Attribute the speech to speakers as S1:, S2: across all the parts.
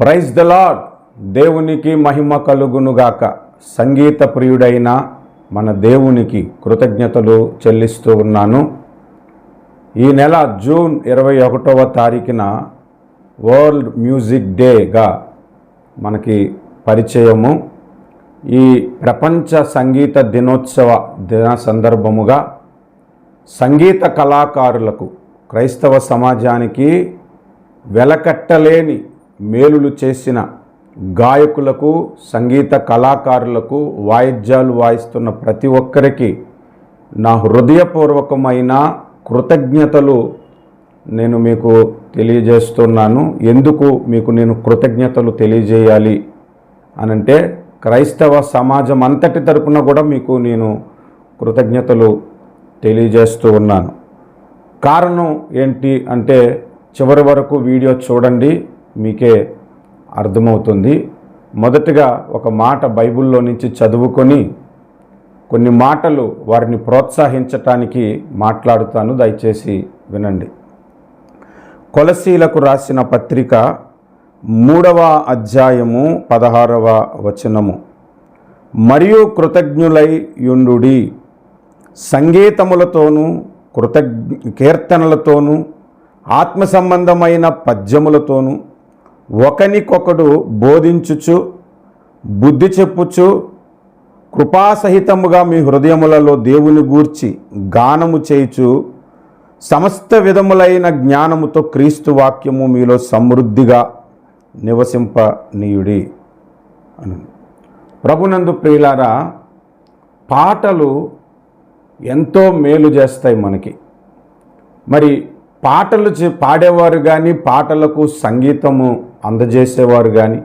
S1: Praise the lord దేవునికి మహిమ కలుగునుగాక. సంగీత ప్రియుడైన మన దేవునికి కృతజ్ఞతలు చెల్లిస్తూ ఉన్నాను. ఈ నెల జూన్ ఇరవై ఒకటవ తారీఖున వరల్డ్ మ్యూజిక్ డేగా మనకి పరిచయము. ఈ ప్రపంచ సంగీత దినోత్సవ దిన సందర్భముగా సంగీత కళాకారులకు క్రైస్తవ సమాజానికి వెలకట్టలేని మేలులు చేసిన గాయకులకు సంగీత కళాకారులకు వాయిద్యాలు వాయిస్తున్న ప్రతి ఒక్కరికి నా హృదయపూర్వకమైన కృతజ్ఞతలు నేను మీకు తెలియజేస్తున్నాను. ఎందుకు మీకు నేను కృతజ్ఞతలు తెలియజేయాలి అనంటే క్రైస్తవ సమాజం అంతటి తరపున కూడా మీకు నేను కృతజ్ఞతలు తెలియజేస్తూ ఉన్నాను. కారణం ఏంటి అంటే చివరి వరకు వీడియో చూడండి. మీకే అర్థమవుతుంది. మొదటగా ఒక మాట బైబిల్లో నుంచి చదువుకొని కొన్ని మాటలు వారిని ప్రోత్సహించటానికి మాట్లాడుతాను. దయచేసి వినండి. కొలసీలకు రాసిన పత్రిక మూడవ అధ్యాయము పదహారవ వచనము. మరియు కృతజ్ఞులై యుండుడి సంగీతములతోనూ కృతజ్ఞ కీర్తనలతోనూ ఆత్మ సంబంధమైన పద్యములతోనూ ఒకనికొకడు బోధించుచు బుద్ధి చెప్పుచు కృపాసహితముగా మీ హృదయములలో దేవుని గూర్చి గానము చేయుచు సమస్త విధములైన జ్ఞానముతో క్రీస్తు వాక్యము మీలో సమృద్ధిగా నివసింపనీయుడి అని. ప్రభునందు ప్రియులారా పాటలు ఎంతో మేలు చేస్తాయి మనకి. మరి పాటలు చే- పాడేవారు కానీ పాటలకు సంగీతము అందజేసేవారు కానీ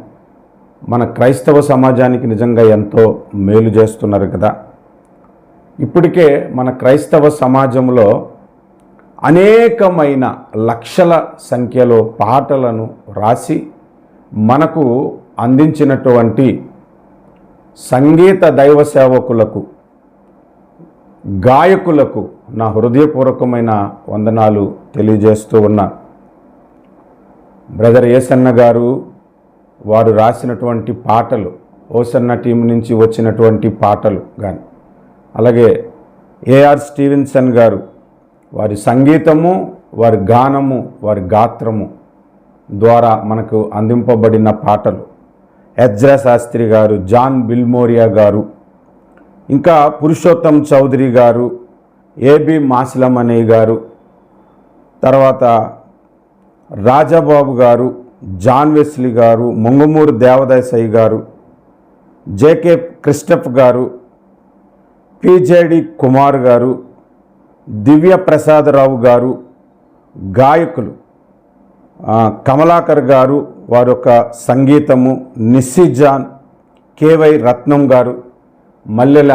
S1: మన క్రైస్తవ సమాజానికి నిజంగా ఎంతో మేలు చేస్తున్నారు కదా. ఇప్పటికే మన క్రైస్తవ సమాజంలో అనేకమైన లక్షల సంఖ్యలో పాటలను రాసి మనకు అందించినటువంటి సంగీత దైవ సేవకులకు గాయకులకు నా హృదయపూర్వకమైన వందనాలు తెలియజేస్తూ ఉన్నా. బ్రదర్ ఏసన్న గారు వారు రాసినటువంటి పాటలు ఓసన్న టీం నుంచి వచ్చినటువంటి పాటలు కానీ అలాగే ఏఆర్ స్టీవెన్సన్ గారు వారి సంగీతము వారి గానము వారి గాత్రము ద్వారా మనకు అందింపబడిన పాటలు. ఎజ్రా శాస్త్రి గారు జాన్ బిల్మోరియా గారు ఇంకా పురుషోత్తం చౌదరి గారు ఏబి మాసిలమణి గారు తర్వాత రాజాబాబు గారు జాన్ వెస్లీ గారు ముంగమూరు దేవదాసయ్య గారు జేకే క్రిస్టఫ్ గారు పిజేడి కుమార్ గారు దివ్య ప్రసాదరావు గారు గాయకులు కమలాకర్ గారు వారి యొక్క సంగీతము నిస్సి జాన్ కేవై రత్నం గారు మల్లెల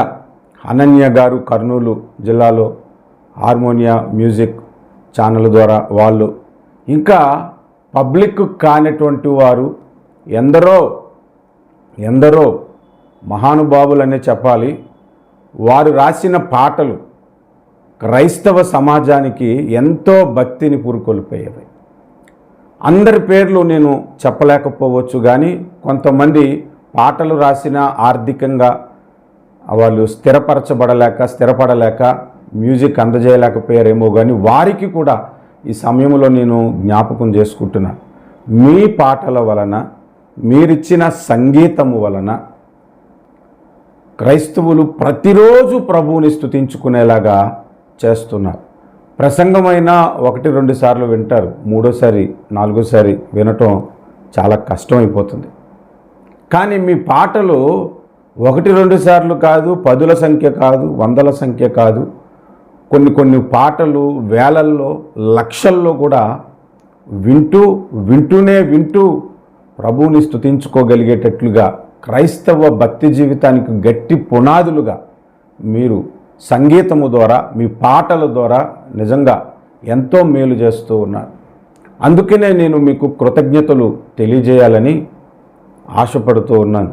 S1: అనన్య గారు కర్నూలు జిల్లాలో హార్మోనియా మ్యూజిక్ ఛానల్ ద్వారా వాళ్ళు ఇంకా పబ్లిక్ కానటువంటి వారు ఎందరో ఎందరో మహానుభావులనే చెప్పాలి. వారు రాసిన పాటలు క్రైస్తవ సమాజానికి ఎంతో భక్తిని పురుకొల్పోయేవి. అందరి పేర్లు నేను చెప్పలేకపోవచ్చు కానీ కొంతమంది పాటలు రాసిన ఆర్థికంగా వాళ్ళు స్థిరపరచబడలేక స్థిరపడలేక మ్యూజిక్ అందజేయలేకపోయారేమో కానీ వారికి కూడా ఈ సమయంలో నేను జ్ఞాపకం చేసుకుంటున్నాను మీ పాటల వలన మీరిచ్చిన సంగీతము వలన క్రైస్తవులు ప్రతిరోజు ప్రభువుని స్థుతించుకునేలాగా చేస్తున్నారు. ప్రసంగమైన ఒకటి రెండు సార్లు వింటారు. మూడోసారి నాలుగోసారి వినటం చాలా కష్టమైపోతుంది. కానీ మీ పాటలు ఒకటి రెండు సార్లు కాదు పదుల సంఖ్య కాదు వందల సంఖ్య కాదు కొన్ని కొన్ని పాటలు వేలల్లో లక్షల్లో కూడా వింటూ వింటూనే వింటూ ప్రభువుని స్థుతించుకోగలిగేటట్లుగా క్రైస్తవ భక్తి జీవితానికి గట్టి పునాదులుగా మీరు సంగీతము ద్వారా మీ పాటల ద్వారా నిజంగా ఎంతో మేలు చేస్తూ ఉన్నారు. అందుకనే నేను మీకు కృతజ్ఞతలు తెలియజేయాలని ఆశపడుతూ ఉన్నాను.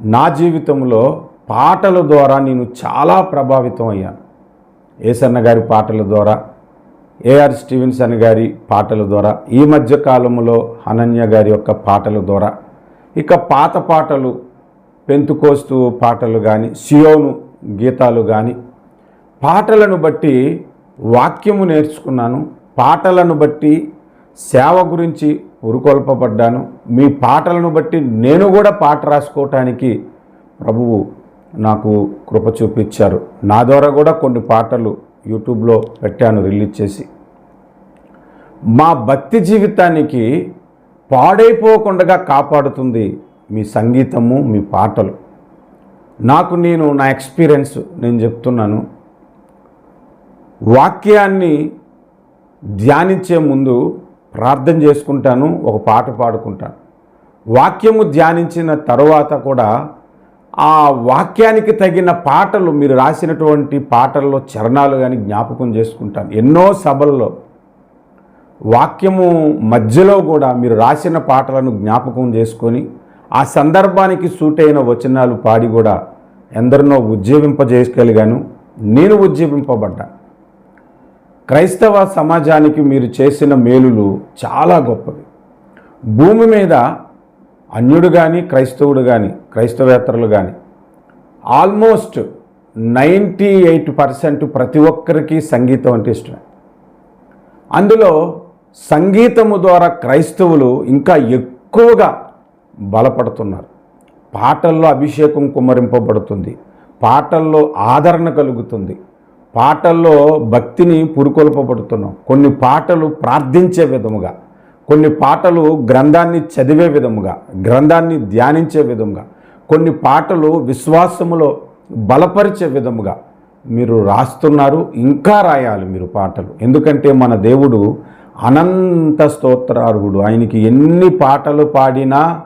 S1: నా జీవితంలో పాటల ద్వారా నేను చాలా ప్రభావితం అయ్యాను. ఏసన్న గారి పాటల ద్వారా ఏఆర్ స్టీవెన్సన్ గారి పాటల ద్వారా ఈ మధ్య కాలంలో అనన్య గారి యొక్క పాటల ద్వారా ఇక పాత పాటలు పెంతుకోస్తు పాటలు కానీ సియోను గీతాలు కానీ పాటలను బట్టి వాక్యము నేర్చుకున్నాను పాటలను బట్టి సేవ గురించి ఉరుకొల్పబడ్డాను మీ పాటలను బట్టి నేను కూడా పాట రాసుకోవటానికి ప్రభువు నాకు కృప చూపించారు. నా ద్వారా కూడా కొన్ని పాటలు యూట్యూబ్లో పెట్టాను రిలీజ్ చేసి. మా భక్తి జీవితానికి పాడైపోకుండా కాపాడుతుంది మీ సంగీతము మీ పాటలు. నాకు నేను నా ఎక్స్పీరియన్స్ నేను చెప్తున్నాను. వాక్యాన్ని ధ్యానించే ముందు ప్రార్థన చేసుకుంటాను ఒక పాట పాడుకుంటాను. వాక్యము ధ్యానించిన తర్వాత కూడా ఆ వాక్యానికి తగిన పాటలు మీరు రాసినటువంటి పాటల్లో చరణాలు కానీ జ్ఞాపకం చేసుకుంటాను. ఎన్నో సభల్లో వాక్యము మధ్యలో కూడా మీరు రాసిన పాటలను జ్ఞాపకం చేసుకొని ఆ సందర్భానికి సూట్ అయిన వచనాలు పాడి కూడా ఎందరినో ఉజ్జీవింపజేయగలిగాను. నేను ఉజ్జీవింపబడ్డా. క్రైస్తవ సమాజానికి మీరు చేసిన మేలులు చాలా గొప్పవి. భూమి మీద అన్యుడు కానీ క్రైస్తవుడు కానీ క్రైస్తవేతరులు కానీ ఆల్మోస్ట్ నైంటీ ఎయిట్ పర్సెంట్ ప్రతి ఒక్కరికి సంగీతం అంటే ఇష్టమే. అందులో సంగీతము ద్వారా క్రైస్తవులు ఇంకా ఎక్కువగా బలపడుతున్నారు. పాటల్లో అభిషేకం కుమ్మరింపబడుతుంది. పాటల్లో ఆదరణ కలుగుతుంది. పాటల్లో భక్తిని పురుకొల్పబడుతున్నాం. కొన్ని పాటలు ప్రార్థించే విధముగా. కొన్ని పాటలు గ్రంథాన్ని చదివే విధముగా గ్రంథాన్ని ధ్యానించే విధముగా కొన్ని పాటలు విశ్వాసములో బలపరిచే విధముగా మీరు రాస్తున్నారు ఇంకా రాయాలి మీరు పాటలు. ఎందుకంటే మన దేవుడు అనంత స్తోత్రార్హుడు. ఆయనకి ఎన్ని పాటలు పాడినా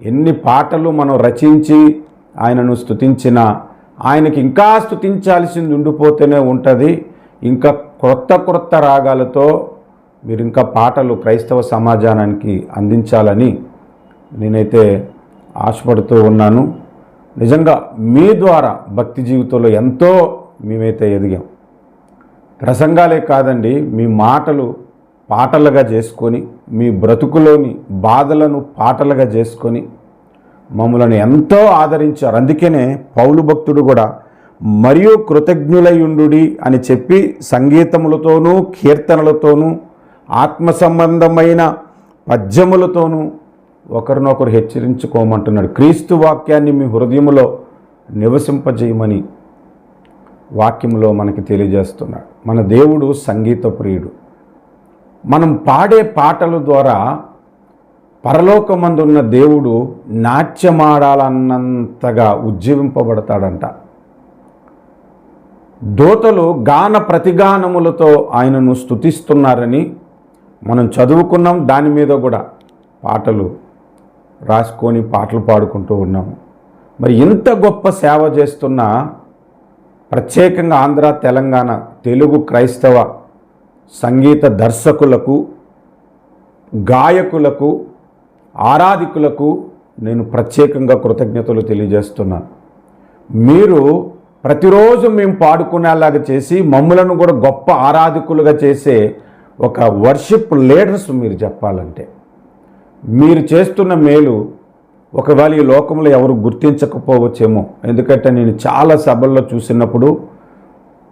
S1: ఎన్ని పాటలు మనం రచించి ఆయనను స్తుతించినా ఆయనకి ఇంకా స్తుతించాల్సింది ఉండిపోతూనే ఉంటుంది. ఇంకా క్రొత్త క్రొత్త రాగాలతో మీరు ఇంకా పాటలు క్రైస్తవ సమాజానికి అందించాలని నేనైతే ఆశపడుతూ ఉన్నాను. నిజంగా మీ ద్వారా భక్తి జీవితంలో ఎంతో మేమైతే ఎదిగాం. ప్రసంగాలే కాదండి మీ మాటలు పాటలుగా చేసుకొని మీ బ్రతుకులోని బాధలను పాటలుగా చేసుకొని మమ్మలను ఎంతో ఆదరించారు. అందుకనే పౌలు భక్తుడు కూడా మరియు కృతజ్ఞులయుండు అని చెప్పి సంగీతములతోనూ కీర్తనలతోనూ ఆత్మ సంబంధమైన పద్యములతోనూ ఒకరినొకరు హెచ్చరించుకోమంటున్నాడు. క్రీస్తు వాక్యాన్ని మీ హృదయంలో నివసింపజేయమని వాక్యంలో మనకి తెలియజేస్తున్నాడు. మన దేవుడు సంగీత ప్రియుడు. మనం పాడే పాటల ద్వారా పరలోకమందున్న దేవుడు నాట్యమాడాలన్నంతగా ఉజ్జీవింపబడతాడంట. దోతలు గాన ప్రతిగానములతో ఆయనను స్తుతిస్తున్నారని మనం చదువుకున్నాం దాని మీద కూడా పాటలు రాసుకొని పాటలు పాడుకుంటూ ఉన్నాము మరి ఇంత గొప్ప సేవ చేస్తున్న ప్రత్యేకంగా ఆంధ్ర తెలంగాణ తెలుగు క్రైస్తవ సంగీత దర్శకులకు గాయకులకు ఆరాధికులకు నేను ప్రత్యేకంగా కృతజ్ఞతలు తెలియజేస్తున్నాను మీరు ప్రతిరోజు మేము పాడుకునేలాగా చేసి మమ్మలను కూడా గొప్ప ఆరాధికులుగా చేసే ఒక వర్షిప్ లీడర్స్ మీరు చెప్పాలంటే మీరు చేస్తున్న మేలు ఒకవేళ ఈ లోకంలో ఎవరు గుర్తించకపోవచ్చేమో. ఎందుకంటే నేను చాలా సభల్లో చూసినప్పుడు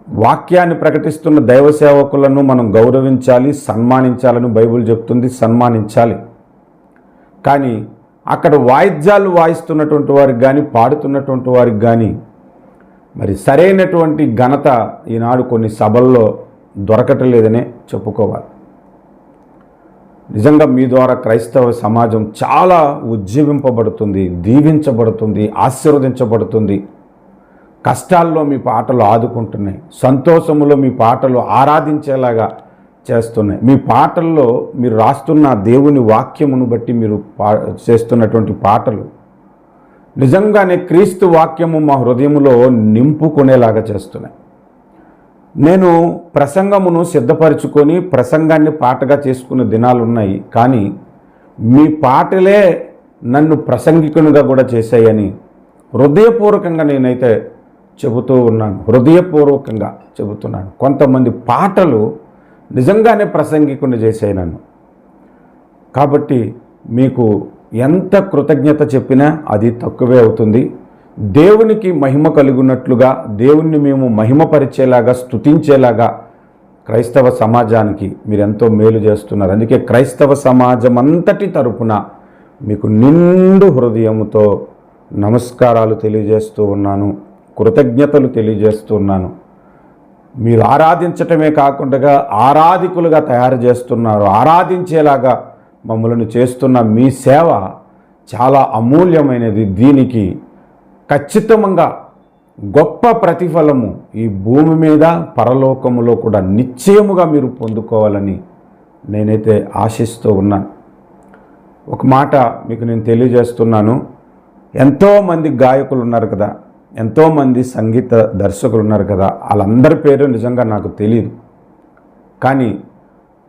S1: వాక్యాన్ని ప్రకటిస్తున్న దైవ సేవకులను మనం గౌరవించాలి సన్మానించాలని బైబిల్ చెప్తుంది సన్మానించాలి. కానీ అక్కడ వాయిద్యాలు వాయిస్తున్నటువంటి వారికి కానీ పాడుతున్నటువంటి వారికి కానీ మరి సరైనటువంటి ఘనత ఈనాడు కొన్ని సభల్లో దొరకటం లేదనే చెప్పుకోవాలి. నిజంగా మీ ద్వారా క్రైస్తవ సమాజం చాలా ఉజ్జీవింపబడుతుంది దీవించబడుతుంది ఆశీర్వదించబడుతుంది. కష్టాల్లో మీ పాటలు ఆదుకుంటున్నాయి సంతోషములో మీ పాటలు ఆరాధించేలాగా చేస్తున్నాయి. మీ పాటల్లో మీరు రాస్తున్న దేవుని వాక్యమును బట్టి మీరు పా చేస్తున్నటువంటి పాటలు నిజంగానే క్రీస్తు వాక్యము మా హృదయంలో నింపుకునేలాగా చేస్తున్నాయి. నేను ప్రసంగమును సిద్ధపరచుకొని ప్రసంగాన్ని పాటగా చేసుకునే దినాలు ఉన్నాయి కానీ మీ పాటలే నన్ను ప్రసంగికునిగా కూడా చేశాయని హృదయపూర్వకంగా నేనైతే చెబుతూ ఉన్నాను. హృదయపూర్వకంగా చెబుతున్నాను. కొంతమంది పాటలు నిజంగానే ప్రసంగికుని చేశాయి నన్ను. కాబట్టి మీకు ఎంత కృతజ్ఞత చెప్పినా అది తక్కువే అవుతుంది. దేవునికి మహిమ కలిగినట్లుగా దేవుణ్ణి మేము మహిమపరిచేలాగా స్తుతించేలాగా క్రైస్తవ సమాజానికి మీరు ఎంతో మేలు చేస్తున్నారు. అందుకే క్రైస్తవ సమాజం అంతటి తరపున మీకు నిండు హృదయముతో నమస్కారాలు తెలియజేస్తూ ఉన్నాను కృతజ్ఞతలు తెలియజేస్తూ ఉన్నాను. మీరు ఆరాధించటమే కాకుండా ఆరాధికులుగా తయారు చేస్తున్నారు ఆరాధించేలాగా మమ్మల్ని చేస్తున్న మీ సేవ చాలా అమూల్యమైనది. దీనికి ఖచ్చితంగా గొప్ప ప్రతిఫలము ఈ భూమి మీద పరలోకములో కూడా నిశ్చయముగా మీరు పొందుకోవాలని నేనైతే ఆశిస్తూ ఉన్నాను ఒక మాట మీకు నేను తెలియజేస్తున్నాను. ఎంతోమంది గాయకులు ఉన్నారు కదా ఎంతోమంది సంగీత దర్శకులు ఉన్నారు కదా వాళ్ళందరి పేరు నిజంగా నాకు తెలియదు కానీ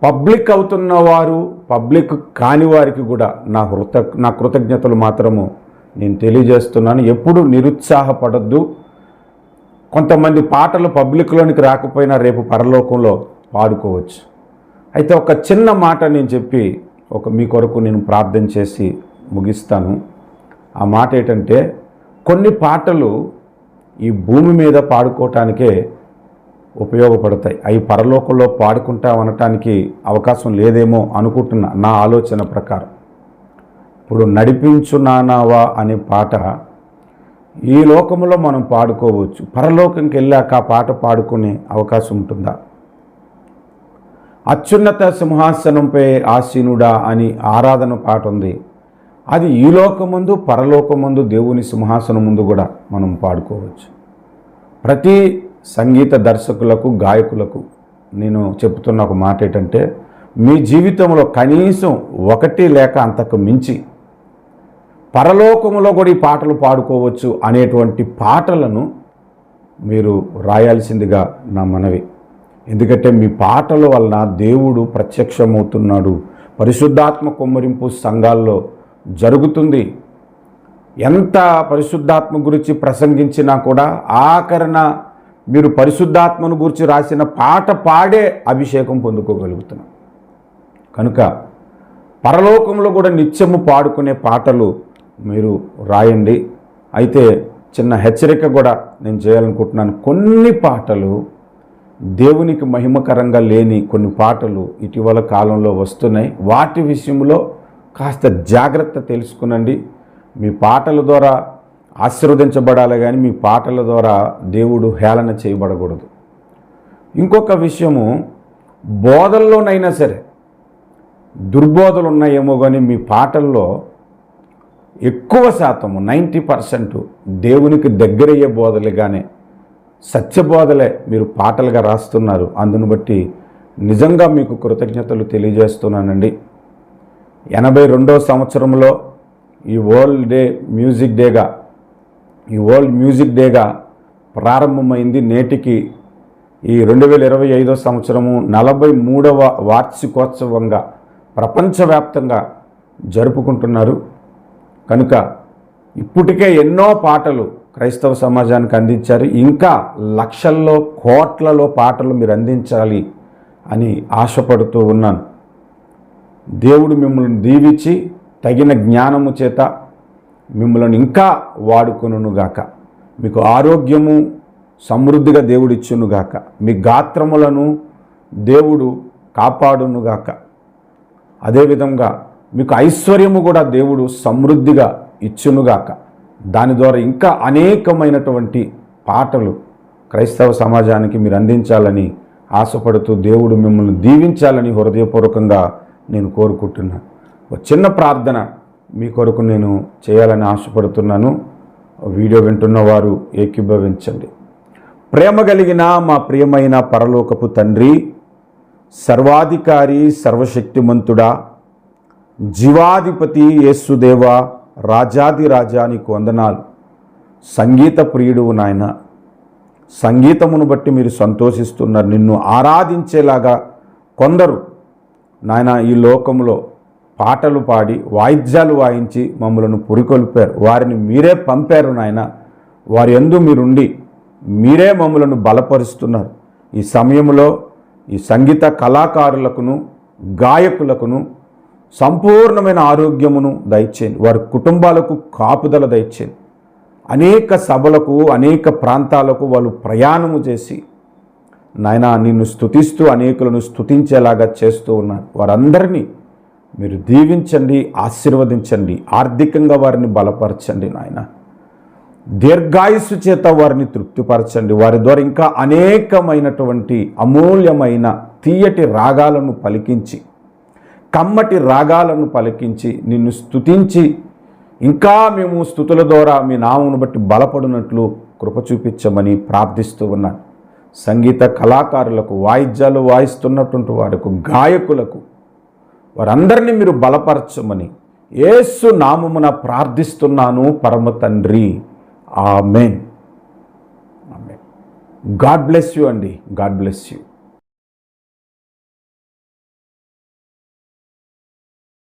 S1: పబ్లిక్ అవుతున్న వారు పబ్లిక్ కాని వారికి కూడా నా కృత నా కృతజ్ఞతలు మాత్రము నేను తెలియజేస్తున్నాను ఎప్పుడు నిరుత్సాహపడద్దు. కొంతమంది పాటలు పబ్లిక్లోనికి రాకపోయినా రేపు పరలోకంలో పాడుకోవచ్చు. అయితే ఒక చిన్న మాట నేను చెప్పి ఒక మీ కొరకు నేను ప్రార్థన చేసి ముగిస్తాను. ఆ మాట ఏంటంటే కొన్ని పాటలు ఈ భూమి మీద పాడుకోవటానికే ఉపయోగపడతాయి. అవి పరలోకంలో పాడుకుంటా అనటానికి అవకాశం లేదేమో అనుకుంటున్నా నా ఆలోచన ప్రకారం. ఇప్పుడు నడిపించున్నానావా అనే పాట ఈ లోకంలో మనం పాడుకోవచ్చు. పరలోకంకి వెళ్ళాక ఆ పాట పాడుకునే అవకాశం ఉంటుందా? అత్యున్నత సింహాసనంపై ఆసీనుడా అని ఆరాధన పాట ఉంది. అది ఈ లోకముందు పరలోకముందు దేవుని సింహాసనం ముందు కూడా మనం పాడుకోవచ్చు. ప్రతి సంగీత దర్శకులకు గాయకులకు నేను చెప్తున్న ఒక మాట ఏంటంటే మీ జీవితంలో కనీసం ఒకటి లేక అంతకు మించి పరలోకములో కూడా ఈ పాటలు పాడుకోవచ్చు అనేటువంటి పాటలను మీరు రాయాల్సిందిగా నా మనవి. ఎందుకంటే మీ పాటల వలన దేవుడు ప్రత్యక్షమవుతున్నాడు. పరిశుద్ధాత్మ కొమ్మరింపు సంఘాల్లో జరుగుతుంది. ఎంత పరిశుద్ధాత్మ గురించి ప్రసంగించినా కూడా ఆఖరణ మీరు పరిశుద్ధాత్మను గురించి రాసిన పాట పాడే అభిషేకం పొందుకోగలుగుతున్నాం. కనుక పరలోకంలో కూడా నిత్యము పాడుకునే పాటలు మీరు రాయండి. అయితే చిన్న హెచ్చరిక కూడా నేను చేయాలనుకుంటున్నాను. కొన్ని పాటలు దేవునికి మహిమకరంగా లేని కొన్ని పాటలు ఇటీవల కాలంలో వస్తున్నాయి. వాటి విషయంలో కాస్త జాగ్రత్త తెలుసుకునండి. మీ పాటల ద్వారా ఆశీర్వదించబడాలి కానీ మీ పాటల ద్వారా దేవుడు హేళన చేయబడకూడదు. ఇంకొక విషయము బోధల్లోనైనా సరే దుర్బోధలు ఉన్నాయేమో కానీ మీ పాటల్లో ఎక్కువ శాతము నైంటీ పర్సెంట్ దేవునికి దగ్గరయ్యే బోధలుగానే సత్యబోధలే మీరు పాటలుగా రాస్తున్నారు. అందును బట్టి నిజంగా మీకు కృతజ్ఞతలు తెలియజేస్తున్నానండి. ఎనభై రెండో సంవత్సరంలో ఈ వరల్డ్ డే మ్యూజిక్ డేగా ఈ వరల్డ్ మ్యూజిక్ డేగా ప్రారంభమైంది. నేటికి ఈ రెండు వేల ఇరవై ఐదో సంవత్సరము నలభై మూడవ వార్షికోత్సవంగా ప్రపంచవ్యాప్తంగా జరుపుకుంటున్నారు. కనుక ఇప్పటికే ఎన్నో పాటలు క్రైస్తవ సమాజానికి అందించారు. ఇంకా లక్షల్లో కోట్లలో పాటలు మీరు అందించాలి అని ఆశపడుతూ ఉన్నాను. దేవుడు మిమ్మల్ని దీవించి తగిన జ్ఞానము చేత మిమ్మల్ని ఇంకా వాడుకునుగాక మీకు ఆరోగ్యము సమృద్ధిగా దేవుడిచ్చునుగాక మీ గాత్రములను దేవుడు కాపాడునుగాక అదేవిధంగా మీకు ఐశ్వర్యము కూడా దేవుడు సమృద్ధిగా ఇచ్చునుగాక. దాని ద్వారా ఇంకా అనేకమైనటువంటి పాటలు క్రైస్తవ సమాజానికి మీరు అందించాలని ఆశపడుతూ దేవుడు మిమ్మల్ని దీవించాలని హృదయపూర్వకంగా నేను కోరుకుంటున్నాను ఒక చిన్న ప్రార్థన మీ కొరకు నేను చేయాలని ఆశపడుతున్నాను. వీడియో వింటున్న వారు ఏకీభవించండి. ప్రేమ కలిగిన మా ప్రియమైన పరలోకపు తండ్రి సర్వాధికారి సర్వశక్తిమంతుడా జీవాధిపతి యేసుదేవ రాజాది రాజా నీకు వందనాలు. సంగీత ప్రియుడు నాయన సంగీతమును బట్టి మీరు సంతోషిస్తున్నారు నిన్ను ఆరాధించేలాగా కొందరు నాయన ఈ లోకంలో పాటలు పాడి వాయిద్యాలు వాయించి మమ్మలను పురికొల్పారు. వారిని మీరే పంపారు నాయన. వారి ఎందు మీరుండి మీరే మమ్మలను బలపరుస్తున్నారు. ఈ సమయంలో ఈ సంగీత కళాకారులకును గాయకులకును సంపూర్ణమైన ఆరోగ్యమును దయచేయండి వారి కుటుంబాలకు కాపుదల దయచేయండి అనేక సభలకు అనేక ప్రాంతాలకు వాళ్ళు ప్రయాణము చేసి నాయన నిన్ను స్తుతిస్తూ అనేకులను స్తుతించేలాగా చేస్తూ ఉన్నారు వారందరినీ మీరు దీవించండి ఆశీర్వదించండి ఆర్థికంగా వారిని బలపరచండి నాయన. దీర్ఘాయుస్సు చేత వారిని తృప్తిపరచండి. వారి ద్వారా ఇంకా అనేకమైనటువంటి అమూల్యమైన తీయటి రాగాలను పలికించి కమ్మటి రాగాలను పలికించి నిన్ను స్తుతించి ఇంకా మేము స్థుతుల ద్వారా మీ నామును బట్టి బలపడినట్లు కృప చూపించమని ప్రార్థిస్తూ ఉన్నాను. సంగీత కళాకారులకు వాయిద్యాలు వాయిస్తున్నటువంటి వారికి గాయకులకు వారందరినీ మీరు బలపరచమని ఏసు నామమున ప్రార్థిస్తున్నాను పరమ తండ్రి. Amen. Amen. God bless you అండి. God bless you.